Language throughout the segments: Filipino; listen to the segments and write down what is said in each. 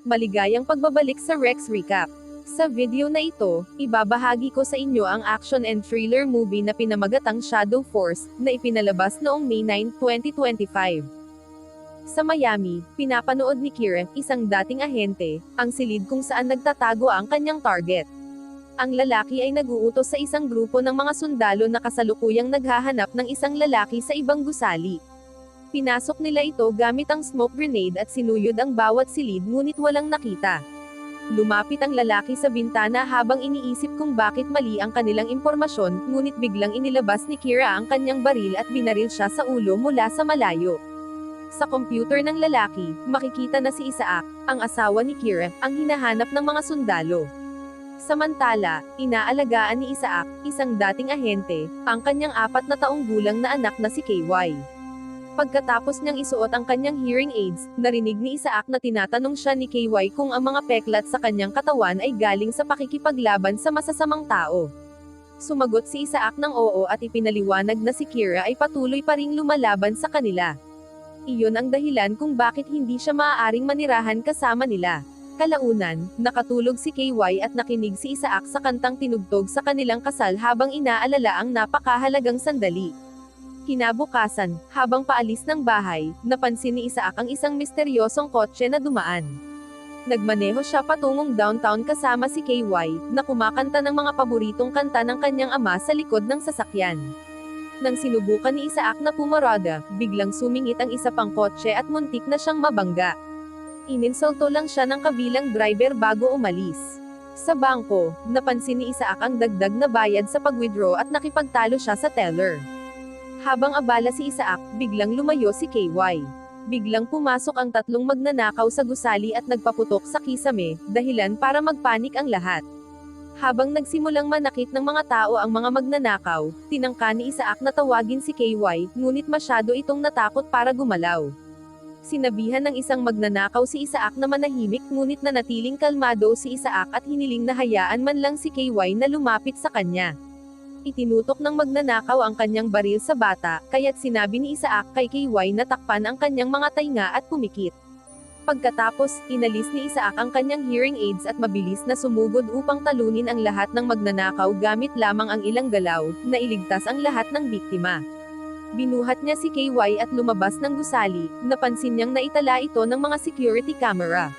Maligayang pagbabalik sa Rex Recap. Sa video na ito, ibabahagi ko sa inyo ang action and thriller movie na pinamagatang Shadow Force, na ipinalabas noong May 9, 2025. Sa Miami, pinapanood ni Kira, isang dating ahente, ang silid kung saan nagtatago ang kanyang target. Ang lalaki ay naguutos sa isang grupo ng mga sundalo na kasalukuyang naghahanap ng isang lalaki sa ibang gusali. Pinasok nila ito gamit ang smoke grenade at sinuyod ang bawat silid ngunit walang nakita. Lumapit ang lalaki sa bintana habang iniisip kung bakit mali ang kanilang impormasyon, ngunit biglang inilabas ni Kira ang kanyang baril at binaril siya sa ulo mula sa malayo. Sa computer ng lalaki, makikita na si Isaac, ang asawa ni Kira, ang hinahanap ng mga sundalo. Samantala, inaalagaan ni Isaac, isang dating ahente, ang kanyang apat na taong gulang na anak na si KY. Pagkatapos niyang isuot ang kanyang hearing aids, narinig ni Isaac na tinatanong siya ni KY kung ang mga peklat sa kanyang katawan ay galing sa pakikipaglaban sa masasamang tao. Sumagot si Isaac ng oo at ipinaliwanag na si Kira ay patuloy pa ring lumalaban sa kanila. Iyon ang dahilan kung bakit hindi siya maaaring manirahan kasama nila. Kalaunan, nakatulog si KY at nakinig si Isaac sa kantang tinugtog sa kanilang kasal habang inaalala ang napakahalagang sandali. Kinabukasan, habang paalis ng bahay, napansin ni Isaac ang isang misteryosong kotse na dumaan. Nagmaneho siya patungong downtown kasama si KY, na kumakanta ng mga paboritong kanta ng kanyang ama sa likod ng sasakyan. Nang sinubukan ni Isaac na pumarada, biglang sumingit ang isa pang kotse at muntik na siyang mabangga. Ininsulto lang siya ng kabilang driver bago umalis. Sa bangko, napansin ni Isaac ang dagdag na bayad sa pag-withdraw at nakipagtalo siya sa teller. Habang abala si Isaac, biglang lumayo si KY. Biglang pumasok ang tatlong magnanakaw sa gusali at nagpaputok sa kisame, dahilan para magpanik ang lahat. Habang nagsimulang manakit ng mga tao ang mga magnanakaw, tinangka ni Isaac na tawagin si KY, ngunit masyado itong natakot para gumalaw. Sinabihan ng isang magnanakaw si Isaac na manahimik ngunit nanatiling kalmado si Isaac at hiniling na hayaan man lang si KY na lumapit sa kanya. Itinutok ng magnanakaw ang kanyang baril sa bata, kaya't sinabi ni Isaac kay KY na takpan ang kanyang mga tainga at pumikit. Pagkatapos, inalis ni Isaac ang kanyang hearing aids at mabilis na sumugod upang talunin ang lahat ng magnanakaw gamit lamang ang ilang galaw, na iligtas ang lahat ng biktima. Binuhat niya si KY at lumabas ng gusali, napansin niyang naitala ito ng mga security camera.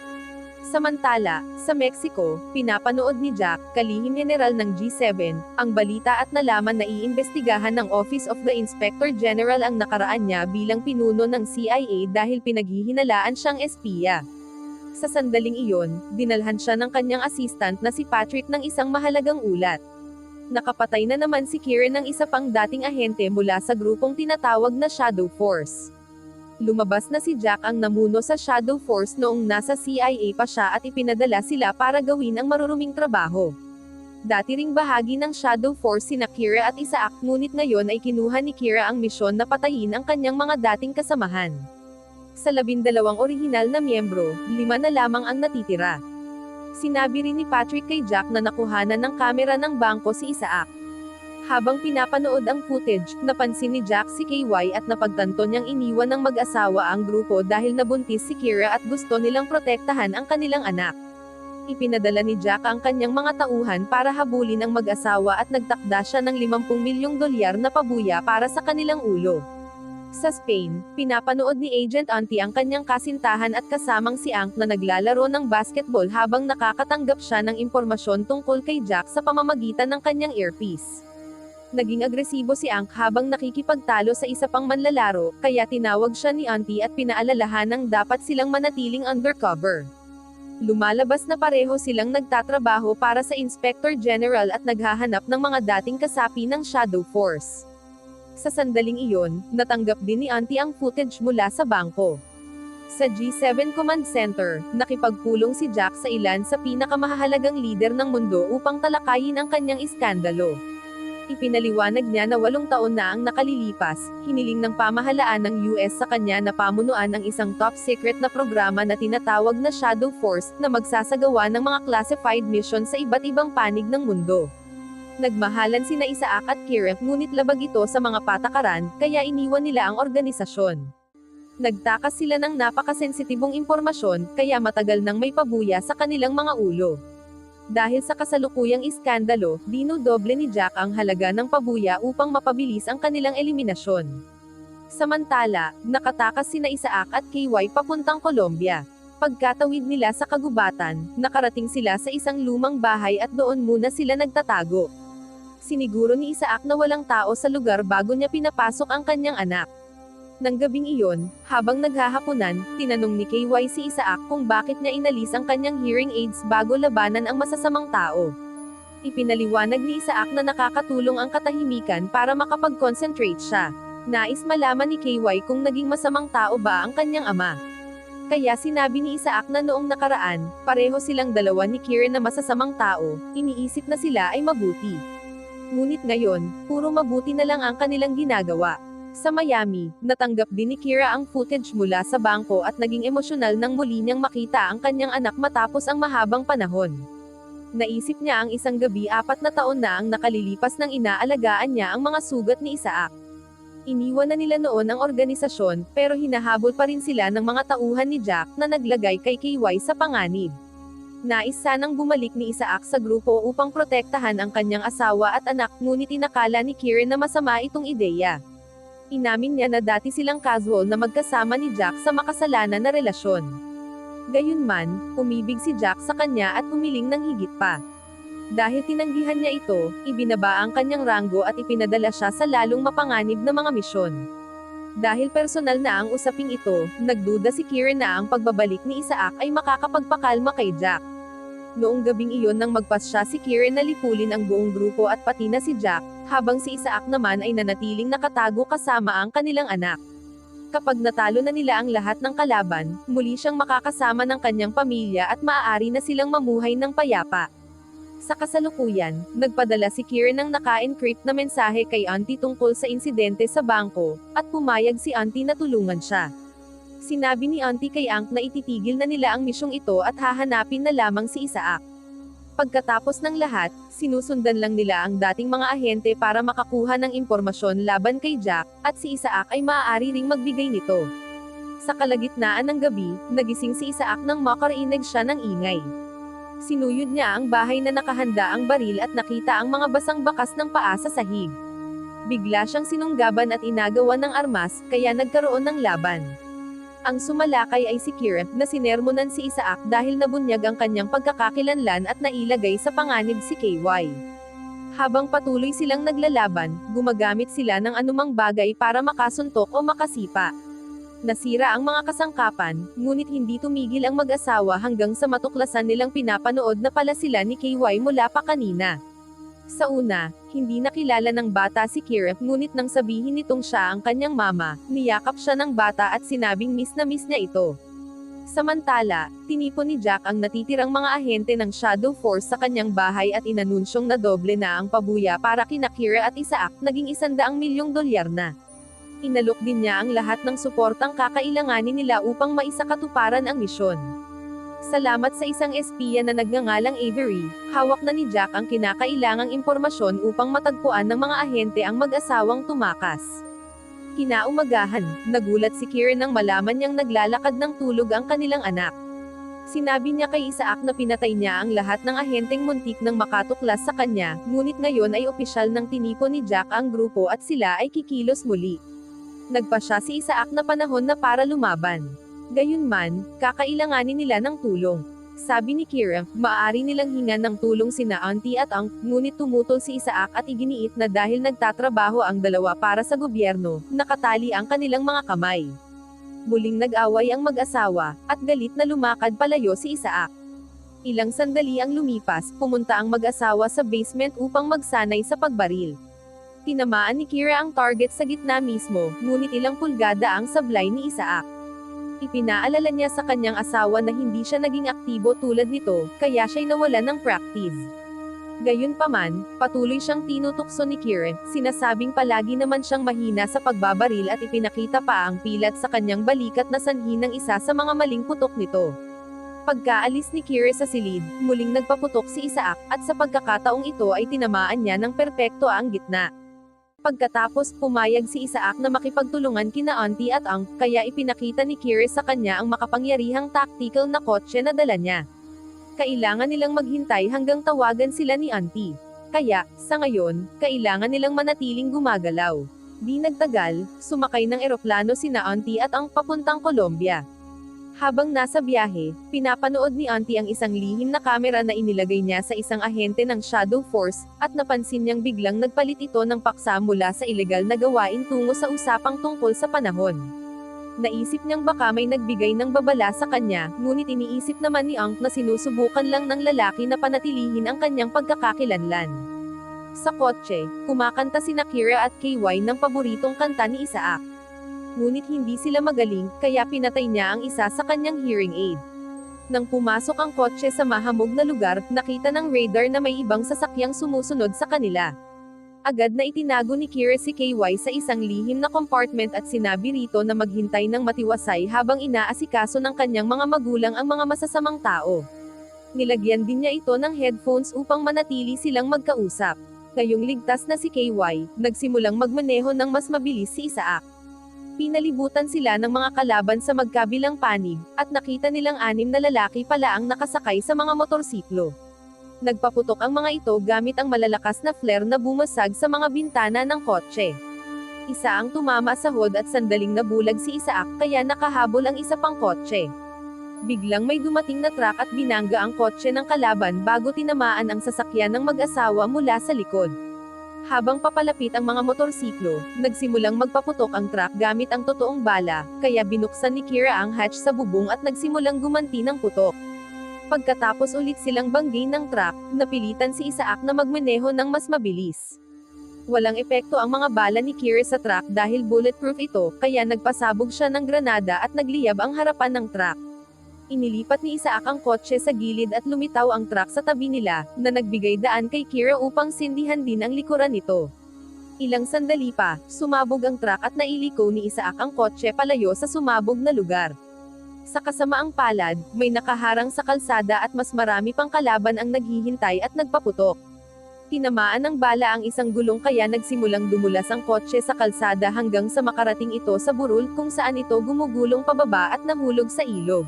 Samantala, sa Mexico, pinapanood ni Jack, kalihim general ng G7, ang balita at nalaman na iimbestigahan ng Office of the Inspector General ang nakaraan niya bilang pinuno ng CIA dahil pinaghihinalaan siyang espiya. Sa sandaling iyon, dinalhan siya ng kanyang assistant na si Patrick ng isang mahalagang ulat. Nakapatay na naman si Kieran ng isa pang dating ahente mula sa grupong tinatawag na Shadow Force lumabas na si Jack ang namuno sa Shadow Force noong nasa CIA pa siya at ipinadala sila para gawin ang maruruming trabaho. Dati ring bahagi ng Shadow Force sina Kira at Isaac ngunit ngayon ay kinuha ni Kira ang misyon na patayin ang kanyang mga dating kasamahan. Sa labindalawang orihinal na miyembro, lima na lamang ang natitira. Sinabi rin ni Patrick kay Jack na nakuhanan ng kamera ng bangko si Isaac. Habang pinapanood ang footage, napansin ni Jack si KY at napagtanto niyang iniwan ng mag-asawa ang grupo dahil nabuntis si Kira at gusto nilang protektahan ang kanilang anak. Ipinadala ni Jack ang kanyang mga tauhan para habulin ang mag-asawa at nagtakda siya ng 50 milyong dolyar na pabuya para sa kanilang ulo. Sa Spain, pinapanood ni Agent Auntie ang kanyang kasintahan at kasamang si Ank na naglalaro ng basketball habang nakakatanggap siya ng impormasyon tungkol kay Jack sa pamamagitan ng kanyang earpiece. Naging agresibo si Ank habang nakikipagtalo sa isa pang manlalaro, kaya tinawag siya ni Auntie at pinaalalahan ng dapat silang manatiling undercover. Lumalabas na pareho silang nagtatrabaho para sa Inspector General at naghahanap ng mga dating kasapi ng Shadow Force. Sa sandaling iyon, natanggap din ni Auntie ang footage mula sa bangko. Sa G7 Command Center, nakipagpulong si Jack sa ilan sa pinakamahalagang lider ng mundo upang talakayin ang kanyang iskandalo. Ipinaliwanag niya na walong taon na ang nakalilipas, hiniling ng pamahalaan ng US sa kanya na pamunuan ang isang top secret na programa na tinatawag na Shadow Force, na magsasagawa ng mga classified mission sa iba't ibang panig ng mundo. Nagmahalan sina Isaac at Kira, ngunit labag ito sa mga patakaran, kaya iniwan nila ang organisasyon. Nagtakas sila ng napakasensitibong impormasyon, kaya matagal nang may pabuya sa kanilang mga ulo. Dahil sa kasalukuyang iskandalo, dinudoble ni Jack ang halaga ng pabuya upang mapabilis ang kanilang eliminasyon. Samantala, nakatakas sina Isaac at KY papuntang Colombia. Pagkatawid nila sa kagubatan, nakarating sila sa isang lumang bahay at doon muna sila nagtatago. Siniguro ni Isaac na walang tao sa lugar bago niya pinapasok ang kanyang anak. Nang gabing iyon, habang naghahaponan, tinanong ni KY si Isaac kung bakit niya inalis ang kanyang hearing aids bago labanan ang masasamang tao. Ipinaliwanag ni Isaac na nakakatulong ang katahimikan para makapag-concentrate siya. Nais malaman ni KY kung naging masamang tao ba ang kanyang ama. Kaya sinabi ni Isaac na noong nakaraan, pareho silang dalawa ni Kieran na masasamang tao, iniisip na sila ay mabuti. Ngunit ngayon, puro mabuti na lang ang kanilang ginagawa. Sa Miami, natanggap din ni Kira ang footage mula sa bangko at naging emosyonal nang muli niyang makita ang kanyang anak matapos ang mahabang panahon. Naisip niya ang isang gabi apat na taon na ang nakalilipas ng inaalagaan niya ang mga sugat ni Isaac. Iniwan na nila noon ang organisasyon, pero hinahabol pa rin sila ng mga tauhan ni Jack na naglagay kay KY sa panganib. Nais sanang bumalik ni Isaac sa grupo upang protektahan ang kanyang asawa at anak ngunit inakala ni Kieran na masama itong ideya. Inamin niya na dati silang casual na magkasama ni Jack sa makasalanan na relasyon. Gayunman, umibig si Jack sa kanya at humiling ng higit pa. Dahil tinanggihan niya ito, ibinaba ang kanyang ranggo at ipinadala siya sa lalong mapanganib na mga misyon. Dahil personal na ang usaping ito, nagduda si Kieran na ang pagbabalik ni Isaac ay makakapagpakalma kay Jack. Noong gabing iyon nang magpas siya si Kieran na lipulin ang buong grupo at pati na si Jack, habang si Isaac naman ay nanatiling nakatago kasama ang kanilang anak. Kapag natalo na nila ang lahat ng kalaban, muli siyang makakasama ng kanyang pamilya at maaari na silang mamuhay ng payapa. Sa kasalukuyan, nagpadala si Kieran ng naka-encrypt na mensahe kay Auntie tungkol sa insidente sa bangko, at pumayag si Auntie na tulungan siya. Sinabi ni Auntie kay Ank na ititigil na nila ang misyong ito at hahanapin na lamang si Isaac. Pagkatapos ng lahat, sinusundan lang nila ang dating mga ahente para makakuha ng impormasyon laban kay Jack, at si Isaac ay maaari ring magbigay nito. Sa kalagitnaan ng gabi, nagising si Isaac nang makarinig siya ng ingay. Sinuyod niya ang bahay na nakahanda ang baril at nakita ang mga basang bakas ng paa sa sahig. Bigla siyang sinunggaban at inagawa ng armas, kaya nagkaroon ng laban. Ang sumalakay ay si Kira, na sinermonan si Isaac dahil nabunyag ang kanyang pagkakakilanlan at nailagay sa panganib si KY. Habang patuloy silang naglalaban, gumagamit sila ng anumang bagay para makasuntok o makasipa. Nasira ang mga kasangkapan, ngunit hindi tumigil ang mag-asawa hanggang sa matuklasan nilang pinapanood na pala sila ni KY mula pa kanina. Sa una, hindi nakilala ng bata si Kira, ngunit nang sabihin nitong siya ang kanyang mama, niyakap siya ng bata at sinabing miss na miss niya ito. Samantala, tinipon ni Jack ang natitirang mga ahente ng Shadow Force sa kanyang bahay at inanunsyong na doble na ang pabuya para kina Kira at Isaac, naging isandaang milyong dolyar na. Inalok din niya ang lahat ng suportang kakailanganin nila upang maisakatuparan ang misyon. Salamat sa isang espiya na nagngangalang Avery, hawak na ni Jack ang kinakailangang impormasyon upang matagpuan ng mga ahente ang mag-asawang tumakas. Kinaumagahan, nagulat si Kieran nang malaman niyang naglalakad ng tulog ang kanilang anak. Sinabi niya kay Isaac na pinatay niya ang lahat ng ahenteng muntik nang makatuklas sa kanya, ngunit ngayon ay opisyal ng tinipon ni Jack ang grupo at sila ay kikilos muli. Nagpa siya si Isaac na panahon na para lumaban. Gayunman, kakailanganin nila ng tulong. Sabi ni Kira, maaari nilang hingan ng tulong sina Auntie at Ang, ngunit tumutol si Isaac at iginiit na dahil nagtatrabaho ang dalawa para sa gobyerno, nakatali ang kanilang mga kamay. Muling nag-away ang mag-asawa, at galit na lumakad palayo si Isaac. Ilang sandali ang lumipas, pumunta ang mag-asawa sa basement upang magsanay sa pagbaril. Tinamaan ni Kira ang target sa gitna mismo, ngunit ilang pulgada ang sablay ni Isaac. Ipinaalala niya sa kanyang asawa na hindi siya naging aktibo tulad nito, kaya siya'y nawalan ng practice. Gayunpaman, patuloy siyang tinutukso ni Kira, sinasabing palagi naman siyang mahina sa pagbabaril at ipinakita pa ang pilat sa kanyang balikat na sanhi ng isa sa mga maling putok nito. Pagkaalis ni Kira sa silid, muling nagpaputok si Isaac, at sa pagkakataong ito ay tinamaan niya ng perpekto ang gitna. Pagkatapos, pumayag si Isaac na makipagtulungan kina Auntie at Ang, kaya ipinakita ni Kira sa kanya ang makapangyarihang tactical na kotse na dala niya. Kailangan nilang maghintay hanggang tawagan sila ni Auntie. Kaya, sa ngayon, kailangan nilang manatiling gumagalaw. Di nagtagal, sumakay ng eroplano sina Auntie at Ang papuntang Colombia. Habang nasa biyahe, pinapanood ni Auntie ang isang lihim na kamera na inilagay niya sa isang ahente ng Shadow Force, at napansin niyang biglang nagpalit ito ng paksa mula sa ilegal na gawain tungo sa usapang tungkol sa panahon. Naisip niyang baka may nagbigay ng babala sa kanya, ngunit iniisip naman ni Ankh na sinusubukan lang ng lalaki na panatilihin ang kanyang pagkakakilanlan. Sa kotse, kumakanta si Nakira at KY ng paboritong kanta ni Isaac ngunit hindi sila magaling, kaya pinatay niya ang isa sa kanyang hearing aid. Nang pumasok ang kotse sa mahamog na lugar, nakita ng radar na may ibang sasakyang sumusunod sa kanila. Agad na itinago ni Kira si KY sa isang lihim na compartment at sinabi rito na maghintay ng matiwasay habang inaasikaso ng kanyang mga magulang ang mga masasamang tao. Nilagyan din niya ito ng headphones upang manatili silang magkausap. Ngayong ligtas na si KY, nagsimulang magmaneho ng mas mabilis si Isaac. Pinalibutan sila ng mga kalaban sa magkabilang panig, at nakita nilang anim na lalaki pala ang nakasakay sa mga motorsiklo. Nagpaputok ang mga ito gamit ang malalakas na flare na bumasag sa mga bintana ng kotse. Isa ang tumama sa hood at sandaling nabulag si Isaac kaya nakahabol ang isa pang kotse. Biglang may dumating na truck at binangga ang kotse ng kalaban bago tinamaan ang sasakyan ng mag-asawa mula sa likod. Habang papalapit ang mga motorsiklo, nagsimulang magpaputok ang truck gamit ang totoong bala, kaya binuksan ni Kira ang hatch sa bubong at nagsimulang gumanti ng putok. Pagkatapos ulit silang banggin ng truck, napilitan si Isaac na magmaneho ng mas mabilis. Walang epekto ang mga bala ni Kira sa truck dahil bulletproof ito, kaya nagpasabog siya ng granada at nagliyab ang harapan ng truck. Inilipat ni Isaac ang kotse sa gilid at lumitaw ang truck sa tabi nila, na nagbigay daan kay Kira upang sindihan din ang likuran nito. Ilang sandali pa, sumabog ang truck at nailiko ni Isaac ang kotse palayo sa sumabog na lugar. Sa kasamaang palad, may nakaharang sa kalsada at mas marami pang kalaban ang naghihintay at nagpaputok. Tinamaan ng bala ang isang gulong kaya nagsimulang dumulas ang kotse sa kalsada hanggang sa makarating ito sa burol kung saan ito gumugulong pababa at nahulog sa ilog.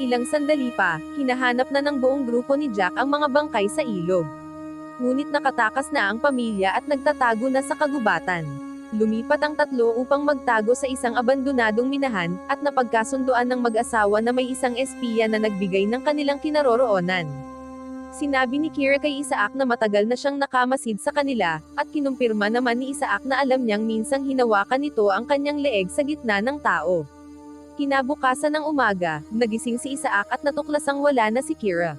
Ilang sandali pa, hinahanap na ng buong grupo ni Jack ang mga bangkay sa ilog. Ngunit nakatakas na ang pamilya at nagtatago na sa kagubatan. Lumipat ang tatlo upang magtago sa isang abandonadong minahan, at napagkasunduan ng mag-asawa na may isang espiya na nagbigay ng kanilang kinaroroonan. Sinabi ni Kira kay Isaac na matagal na siyang nakamasid sa kanila, at kinumpirma naman ni Isaac na alam niyang minsang hinawakan nito ang kanyang leeg sa gitna ng tao. Kinabukasan ng umaga, nagising si Isaac at natuklasang wala na si Kira.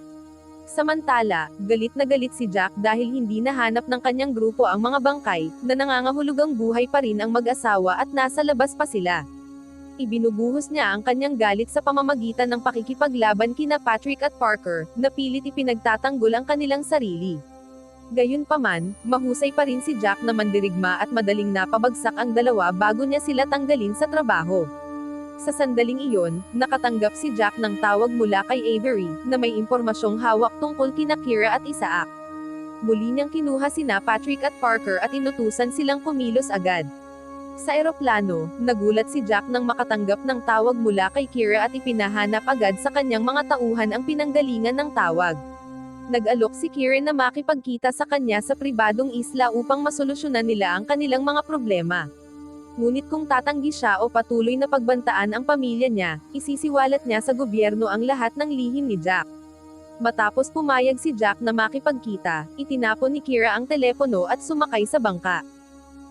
Samantala, galit na galit si Jack dahil hindi nahanap ng kanyang grupo ang mga bangkay, na nangangahulugang buhay pa rin ang mag-asawa at nasa labas pa sila. Ibinubuhos niya ang kanyang galit sa pamamagitan ng pakikipaglaban kina Patrick at Parker, na pilit ipinagtatanggol ang kanilang sarili. Gayunpaman, mahusay pa rin si Jack na mandirigma at madaling napabagsak ang dalawa bago niya sila tanggalin sa trabaho. Sa sandaling iyon, nakatanggap si Jack ng tawag mula kay Avery, na may impormasyong hawak tungkol kina Kira at Isaac. Muli niyang kinuha sina Patrick at Parker at inutusan silang kumilos agad. Sa eroplano, nagulat si Jack nang makatanggap ng tawag mula kay Kira at ipinahanap agad sa kanyang mga tauhan ang pinanggalingan ng tawag. Nag-alok si Kira na makipagkita sa kanya sa pribadong isla upang masolusyonan nila ang kanilang mga problema. Ngunit kung tatanggi siya o patuloy na pagbantaan ang pamilya niya, isisiwalat niya sa gobyerno ang lahat ng lihim ni Jack. Matapos pumayag si Jack na makipagkita, itinapon ni Kira ang telepono at sumakay sa bangka.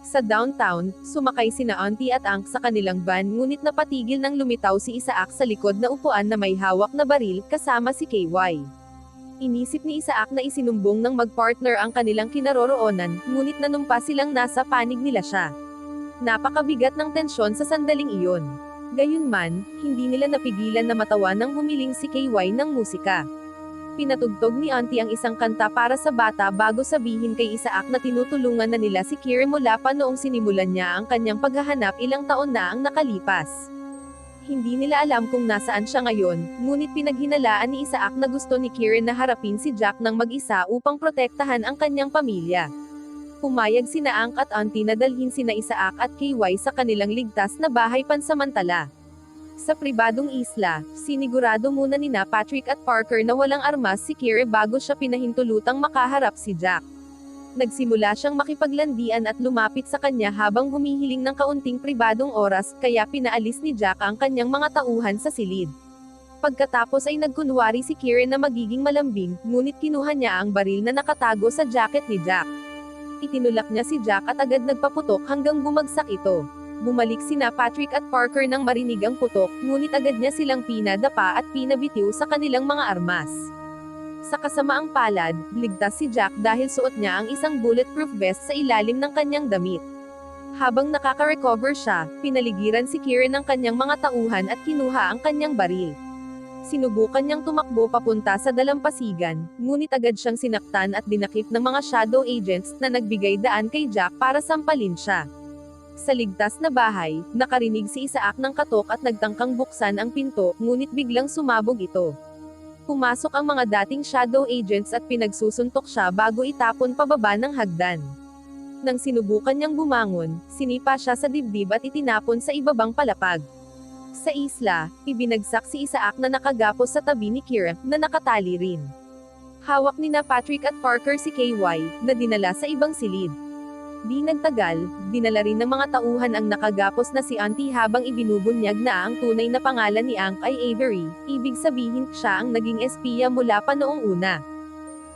Sa downtown, sumakay sina Auntie at Ank sa kanilang van ngunit napatigil nang lumitaw si Isaac sa likod na upuan na may hawak na baril kasama si KY. Inisip ni Isaac na isinumbong ng magpartner ang kanilang kinaroroonan, ngunit nanumpa silang nasa panig nila siya. Napakabigat ng tensyon sa sandaling iyon. Gayunman, hindi nila napigilan na matawa nang humiling si KY ng musika. Pinatugtog ni Auntie ang isang kanta para sa bata bago sabihin kay Isaac na tinutulungan na nila si Kira mula pa noong sinimulan niya ang kanyang paghahanap ilang taon na ang nakalipas. Hindi nila alam kung nasaan siya ngayon, ngunit pinaghinalaan ni Isaac na gusto ni Kira na harapin si Jack ng mag-isa upang protektahan ang kanyang pamilya. Pumayag sina Ank at Auntie na dalhin sina Isaac at KY sa kanilang ligtas na bahay pansamantala. Sa pribadong isla, sinigurado muna nina Patrick at Parker na walang armas si Kira bago siya pinahintulutang makaharap si Jack. Nagsimula siyang makipaglandian at lumapit sa kanya habang humihiling ng kaunting pribadong oras, kaya pinaalis ni Jack ang kanyang mga tauhan sa silid. Pagkatapos ay nagkunwari si Kira na magiging malambing, ngunit kinuha niya ang baril na nakatago sa jacket ni Jack. Itinulak niya si Jack at agad nagpaputok hanggang bumagsak ito. Bumalik sina Patrick at Parker nang marinig ang putok, ngunit agad niya silang pinadapa at pinabitiw sa kanilang mga armas. Sa kasamaang palad, ligtas si Jack dahil suot niya ang isang bulletproof vest sa ilalim ng kanyang damit. Habang nakaka-recover siya, pinaligiran si Kieran ng kanyang mga tauhan at kinuha ang kanyang baril. Sinubukan niyang tumakbo papunta sa dalampasigan, ngunit agad siyang sinaktan at dinakip ng mga shadow agents na nagbigay daan kay Jack para sampalin siya. Sa ligtas na bahay, nakarinig si Isaac ng katok at nagtangkang buksan ang pinto, ngunit biglang sumabog ito. Pumasok ang mga dating shadow agents at pinagsusuntok siya bago itapon pababa ng hagdan. Nang sinubukan niyang bumangon, sinipa siya sa dibdib at itinapon sa ibabang palapag. Sa isla, ibinagsak si Isaac na nakagapos sa tabi ni Kira, na nakatali rin. Hawak ni na Patrick at Parker si KY, na dinala sa ibang silid. Di nagtagal, dinala rin ng mga tauhan ang nakagapos na si Auntie habang ibinubunyag na ang tunay na pangalan ni Ank ay Avery, ibig sabihin siya ang naging espiya mula pa noong una.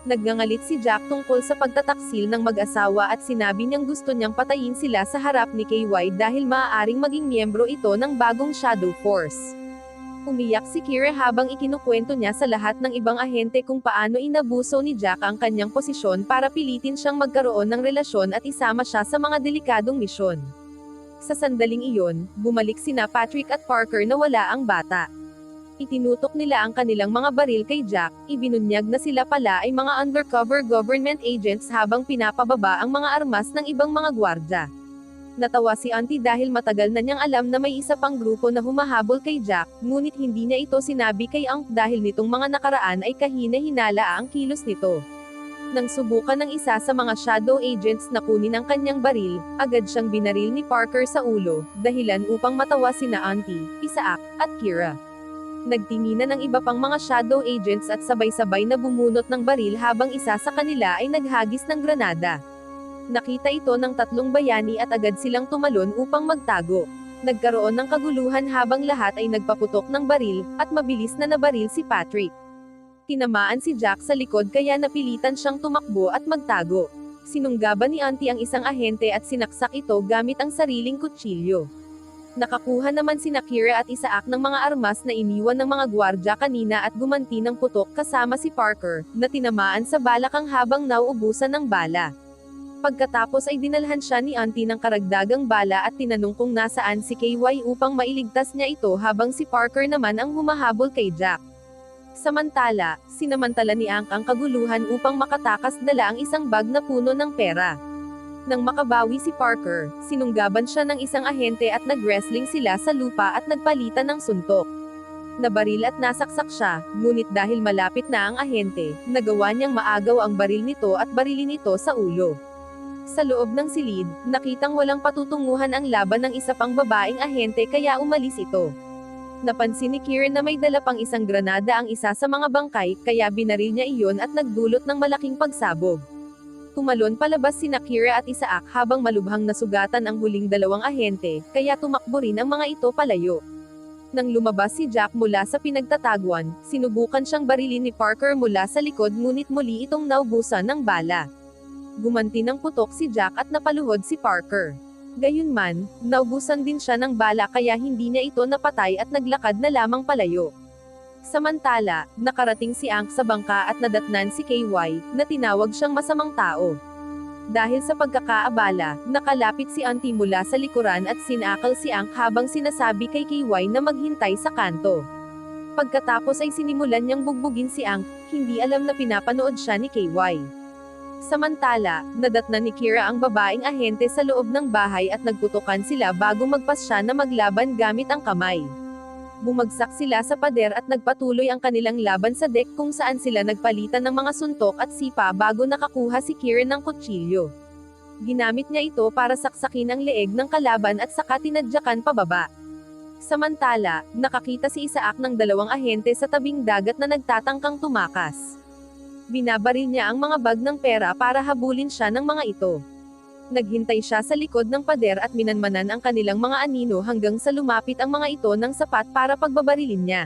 Nagngangalit si Jack tungkol sa pagtataksil ng mag-asawa at sinabi niyang gusto niyang patayin sila sa harap ni KY dahil maaaring maging miyembro ito ng bagong Shadow Force. Umiyak si Kira habang ikinukwento niya sa lahat ng ibang ahente kung paano inabuso ni Jack ang kanyang posisyon para pilitin siyang magkaroon ng relasyon at isama siya sa mga delikadong misyon. Sa sandaling iyon, bumalik sina Patrick at Parker na wala ang bata. Itinutok nila ang kanilang mga baril kay Jack, ibinunyag na sila pala ay mga undercover government agents habang pinapababa ang mga armas ng ibang mga gwardya. Natawa si Auntie dahil matagal na niyang alam na may isa pang grupo na humahabol kay Jack, ngunit hindi niya ito sinabi kay Ank dahil nitong mga nakaraan ay kahina-hinala ang kilos nito. Nang subukan ng isa sa mga shadow agents na kunin ang kanyang baril, agad siyang binaril ni Parker sa ulo, dahilan upang matawa sina Auntie, Isaac, at Kira. Nagtinginan ng iba pang mga shadow agents at sabay-sabay na bumunot ng baril habang isa sa kanila ay naghagis ng granada. Nakita ito ng tatlong bayani at agad silang tumalon upang magtago. Nagkaroon ng kaguluhan habang lahat ay nagpaputok ng baril, at mabilis na nabaril si Patrick. Tinamaan si Jack sa likod kaya napilitan siyang tumakbo at magtago. Sinunggaban ni Auntie ang isang ahente at sinaksak ito gamit ang sariling kutsilyo. Nakakuha naman si Nakira at Isaac ng mga armas na iniwan ng mga gwardya kanina at gumanti ng putok kasama si Parker, na tinamaan sa balakang habang nauubusan ng bala. Pagkatapos ay dinalhan siya ni Auntie ng karagdagang bala at tinanong kung nasaan si KY upang mailigtas niya ito habang si Parker naman ang humahabol kay Jack. Samantala, sinamantala ni Ank ang kaguluhan upang makatakas dala ang isang bag na puno ng pera. Nang makabawi si Parker, sinunggaban siya ng isang ahente at nag-wrestling sila sa lupa at nagpalitan ng suntok. Nabaril at nasaksak siya, ngunit dahil malapit na ang ahente, nagawa niyang maagaw ang baril nito at barilin ito sa ulo. Sa loob ng silid, nakitang walang patutunguhan ang laban ng isa pang babaeng ahente kaya umalis ito. Napansin ni Kieran na may dala pang isang granada ang isa sa mga bangkay, kaya binaril niya iyon at nagdulot ng malaking pagsabog. Tumalon palabas si Nakira at Isaac habang malubhang nasugatan ang huling dalawang ahente, kaya tumakbo rin ang mga ito palayo. Nang lumabas si Jack mula sa pinagtataguan, sinubukan siyang barilin ni Parker mula sa likod ngunit muli itong naubusan ng bala. Gumanti ng putok si Jack at napaluhod si Parker. Gayunman, naubusan din siya ng bala kaya hindi niya ito napatay at naglakad na lamang palayo. Samantala, nakarating si Ank sa bangka at nadatnan si KY, na tinawag siyang masamang tao. Dahil sa pagkakaabala, nakalapit si Auntie mula sa likuran at sinakal si Ank habang sinasabi kay KY na maghintay sa kanto. Pagkatapos ay sinimulan niyang bugbugin si Ank, hindi alam na pinapanood siya ni KY. Samantala, nadatnan ni Kira ang babaeng ahente sa loob ng bahay at nagputukan sila bago magpasya na maglaban gamit ang kamay. Bumagsak sila sa pader at nagpatuloy ang kanilang laban sa deck kung saan sila nagpalitan ng mga suntok at sipa bago nakakuha si Kieran ng kutsilyo. Ginamit niya ito para saksakin ang leeg ng kalaban at saka tinadyakan pababa. Samantala, nakakita si Isaac ng dalawang ahente sa tabing dagat na nagtatangkang tumakas. Binabaril niya ang mga bag ng pera para habulin siya ng mga ito. Naghintay siya sa likod ng pader at minanmanan ang kanilang mga anino hanggang sa lumapit ang mga ito ng sapat para pagbabarilin niya.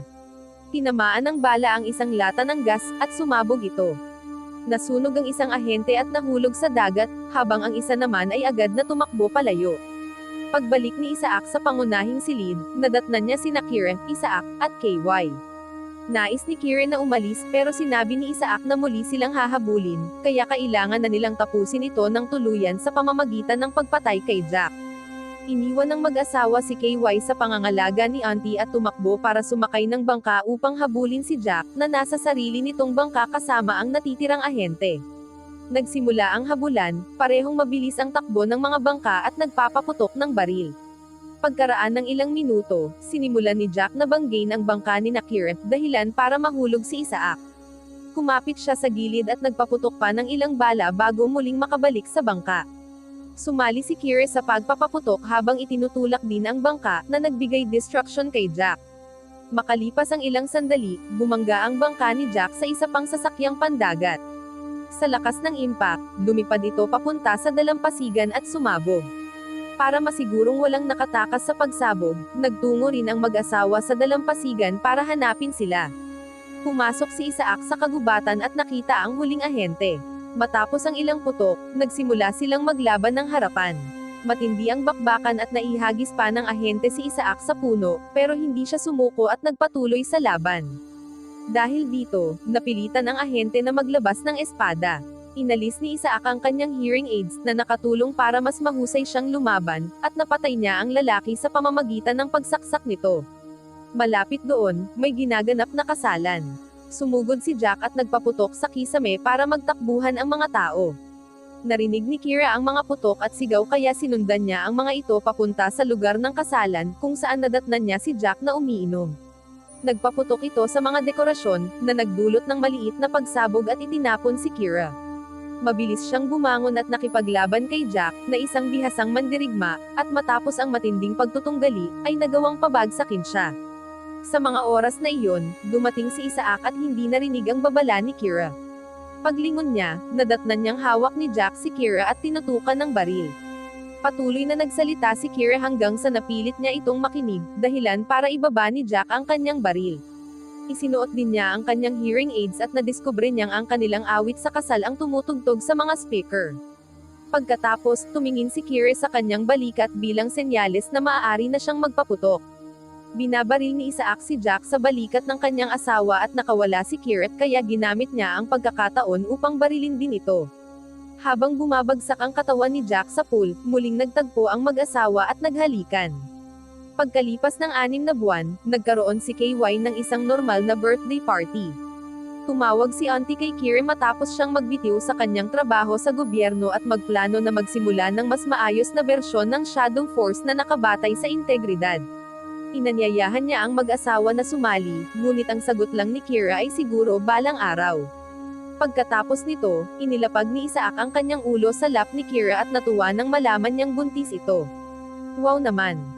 Tinamaan ng bala ang isang lata ng gas at sumabog ito. Nasunog ang isang ahente at nahulog sa dagat, habang ang isa naman ay agad na tumakbo palayo. Pagbalik ni Isaac sa pangunahing silid, nadatnan niya si Kieran, Isaac, at KY. Nais ni Kieran na umalis pero sinabi ni Isaac na muli silang hahabulin, kaya kailangan na nilang tapusin ito ng tuluyan sa pamamagitan ng pagpatay kay Jack. Iniwan ng mag-asawa si KY sa pangangalaga ni Auntie at tumakbo para sumakay ng bangka upang habulin si Jack na nasa sarili nitong bangka kasama ang natitirang ahente. Nagsimula ang habulan, parehong mabilis ang takbo ng mga bangka at nagpapaputok ng baril. Pagkaraan ng ilang minuto, sinimulan ni Jack na banggain ang bangka ni Kieran, dahilan para mahulog si Isaac. Kumapit siya sa gilid at nagpaputok pa ng ilang bala bago muling makabalik sa bangka. Sumali si Kira sa pagpapaputok habang itinutulak din ang bangka na nagbigay destruction kay Jack. Makalipas ang ilang sandali, bumangga ang bangka ni Jack sa isa pang sasakyang pandagat. Sa lakas ng impact, lumipad ito papunta sa dalampasigan at sumabog. Para masigurong walang nakatakas sa pagsabog, nagtungo rin ang mag-asawa sa dalampasigan para hanapin sila. Pumasok si Isaac sa kagubatan at nakita ang huling ahente. Matapos ang ilang putok, nagsimula silang maglaban ng harapan. Matindi ang bakbakan at naihagis pa ng ahente si Isaac sa puno, pero hindi siya sumuko at nagpatuloy sa laban. Dahil dito, napilitan ang ahente na maglabas ng espada. Inalis ni Isaac ang kanyang hearing aids na nakatulong para mas mahusay siyang lumaban, at napatay niya ang lalaki sa pamamagitan ng pagsaksak nito. Malapit doon, may ginaganap na kasalan. Sumugod si Jack at nagpaputok sa kisame para magtakbuhan ang mga tao. Narinig ni Kira ang mga putok at sigaw kaya sinundan niya ang mga ito papunta sa lugar ng kasalan kung saan nadatnan niya si Jack na umiinom. Nagpaputok ito sa mga dekorasyon, na nagdulot ng maliit na pagsabog at itinapon si Kira. Mabilis siyang bumangon at nakipaglaban kay Jack, na isang bihasang mandirigma, at matapos ang matinding pagtutunggali, ay nagawang pabagsakin siya. Sa mga oras na iyon, dumating si Isaac at hindi narinig ang babala ni Kira. Paglingon niya, nadatnan niyang hawak ni Jack si Kira at tinutukan ng baril. Patuloy na nagsalita si Kira hanggang sa napilit niya itong makinig, dahilan para ibaba ni Jack ang kanyang baril. Isinuot din niya ang kanyang hearing aids at nadiskubre niyang ang kanilang awit sa kasal ang tumutugtog sa mga speaker. Pagkatapos, tumingin si Kira sa kanyang balikat bilang senyales na maaari na siyang magpaputok. Binabaril ni Isaac si Jack sa balikat ng kanyang asawa at nakawala si Kiret kaya ginamit niya ang pagkakataon upang barilin din ito. Habang bumabagsak ang katawan ni Jack sa pool, muling nagtagpo ang mag-asawa at naghalikan. Pagkalipas ng anim na buwan, nagkaroon si KY ng isang normal na birthday party. Tumawag si Auntie kay Kira matapos siyang magbitiw sa kanyang trabaho sa gobyerno at magplano na magsimula ng mas maayos na bersyon ng Shadow Force na nakabatay sa integridad. Inanyayahan niya ang mag-asawa na sumali, ngunit ang sagot lang ni Kira ay siguro balang araw. Pagkatapos nito, inilapag ni Isaac ang kanyang ulo sa lap ni Kira at natuwa nang malaman niyang buntis ito. Wow naman!